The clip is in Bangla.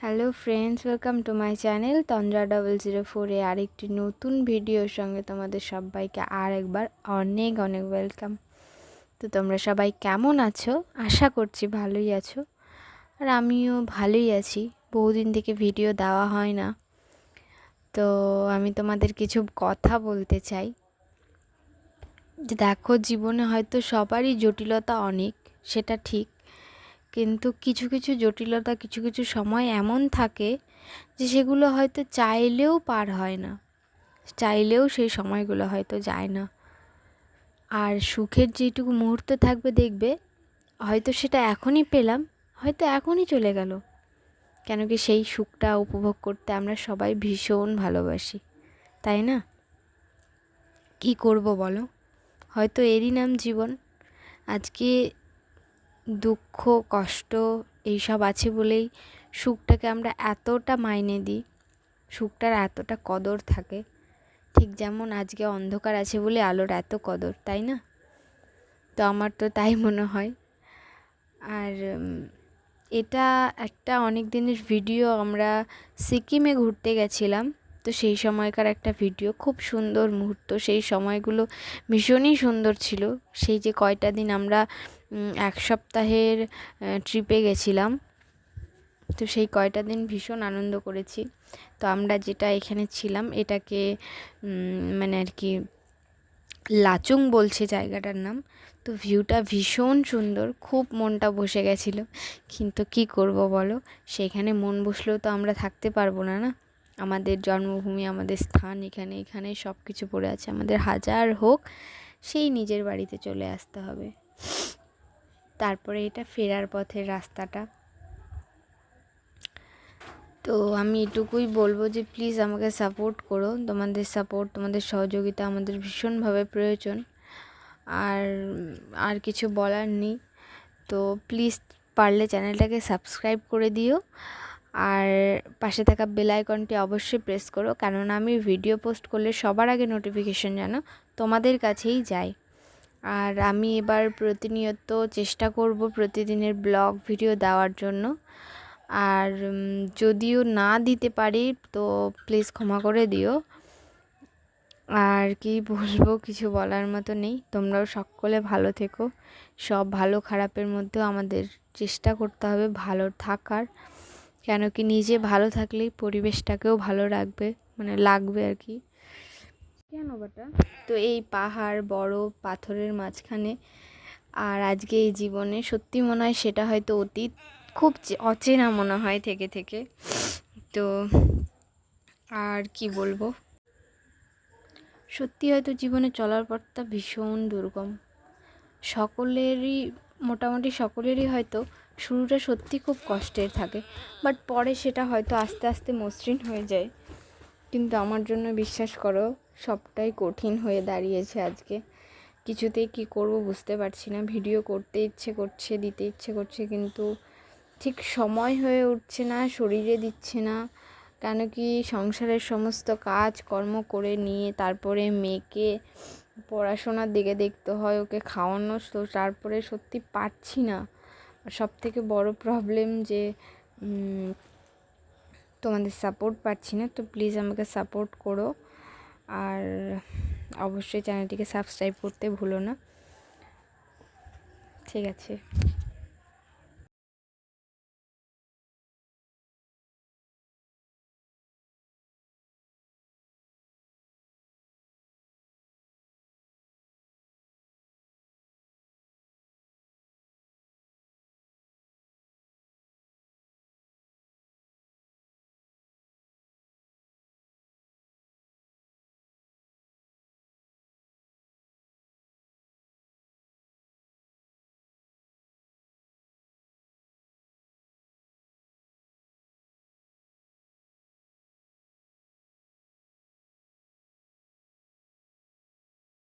Hello friends welcome to my channel Tandra double zero ফোরে আরেকটি নতুন ভিডিওর সঙ্গে তোমাদের সবাইকে আর একবার অনেক অনেক ওয়েলকাম তো তোমরা সবাই কেমন আছো? আশা করছি ভালোই আছো। আর আমিও ভালোই আছি। বহুদিন থেকে ভিডিও দেওয়া হয় না। তো আমি তোমাদের কিছু কথা বলতে চাই। যে দেখো, জীবনে হয়তো সবারই জটিলতা অনেক, সেটা ঠিক। কিন্তু কিছু কিছু জটিলতা, কিছু কিছু সময় এমন থাকে যে সেগুলো হয়তো চাইলেও পার হয় না। চাইলেও সেই সময়গুলো হয়তো যায় না। আর সুখের যেটুকু মুহূর্ত থাকবে দেখবে, হয়তো সেটা এখনই পেলাম, হয়তো এখনই চলে গেল। কেন কি সেই সুখটা উপভোগ করতে আমরা সবাই ভীষণ ভালোবাসি, তাই না? কি করব বলো? হয়তো এরই নাম জীবন। আজকে দুঃখ, কষ্ট এইসব আছে বলেই সুখটাকে আমরা এতটা মাইনে দিই, সুখটার এতটা কদর থাকে। ঠিক যেমন আজকে অন্ধকার আছে বলে আলোর এত কদর, তাই না? তো আমার তো তাই মনে হয়। আর এটা একটা অনেক দিনের ভিডিও আমরা সিকিমে ঘুরতে গেছিলাম, তো সেই সময়কার একটা ভিডিও, খুব সুন্দর মুহূর্ত। সেই সময়গুলো ভীষণই সুন্দর ছিল। সেই যে কয়টা দিন আমরা এক সপ্তাহের ট্রিপে গেছিলাম। তো সেই কয়টা দিন ভীষণ আনন্দ করেছি। তো আমরা যেটা এখানে ছিলাম, এটাকে মানে আর কি, লাচুং বলছে জায়গাটার নাম। তো ভিউটা ভীষণ সুন্দর, খুব মনটা বসে গেছিল। কিন্তু কি করব বলো, সেখানে মন বসলেও তো আমরা থাকতে পারব না না? আমাদের জন্মভূমি, আমাদের স্থান এখানে এখানে সব কিছু পড়ে আছে। আমাদের হাজার হোক, সেই নিজের বাড়িতে চলে আসতে হবে। তারপরে এটা ফেরার পথের রাস্তাটা। তো আমি এটুকুই বলব যে প্লিজ আমাকে সাপোর্ট করো। তোমাদের সাপোর্ট তোমাদের সহযোগিতা আমাদের ভীষণভাবে প্রয়োজন। আর আর কিছু বলার নেই। তো প্লিজ পারলে চ্যানেলটাকে সাবস্ক্রাইব করে দিও। আর পাশে থাকা বেল আইকনটি অবশ্যই প্রেস করো। কেননা আমি ভিডিও পোস্ট করলে সবার আগে নোটিফিকেশন যেন তোমাদের কাছেই যায়। আর আমি এবার প্রতিনিয়ত চেষ্টা করব প্রতিদিনের ব্লগ ভিডিও দেওয়ার জন্য। আর যদিও না দিতে পারি, তো প্লিজ ক্ষমা করে দিও। আর কি বলব, কিছু বলার মতো নেই। তোমরাও সকলে ভালো থেকো। সব ভালো খারাপের মধ্যেও আমাদের চেষ্টা করতে হবে ভালো থাকার। কেন কি নিজে ভালো থাকলেই পরিবেশটাকেও ভালো রাখবে মানে লাগবে আর কি। কেন বাটা? তো এই পাহাড় বড় পাথরের মাঝখানে আর আজকে এই জীবনে সত্যি মনে হয় সেটা হয়তো অতীত খুব অচেনা মনে হয় থেকে থেকে। তো আর কি বলব? সত্যি হয়তো জীবনে চলার পথটা ভীষণ দুর্গম। সকলেরই, মোটামুটি সকলেরই হয়তো শুরুটা সত্যি খুব কষ্টের থাকে, বাট পরে সেটা হয়তো আস্তে আস্তে মসৃণ হয়ে যায়। কিন্তু আমার জন্য বিশ্বাস করো, সবটাই কঠিন হয়ে দাঁড়িয়েছে আজকে। কিছুতেই কি করব বুঝতে পারছি না। ভিডিও করতে ইচ্ছে করছে, দিতে ইচ্ছে করছে, কিন্তু ঠিক সময় হয়ে উঠছে না, শরীরে দিচ্ছে না। কেন কি সংসারের সমস্ত কাজ, কর্ম করে নিয়ে তারপরে মেয়েকে পড়াশোনার দিকে দেখতে হয়, ওকে খাওয়ানো তো তারপরে সত্যি পারছি না। সব থেকে বড় প্রবলেম যে তোমাদের সাপোর্ট পাচ্ছি না, তো প্লিজ আমাকে সাপোর্ট করো। আর অবশ্যই চ্যানেলটিকে সাবস্ক্রাইব করতে ভুলো না। ঠিক আছে।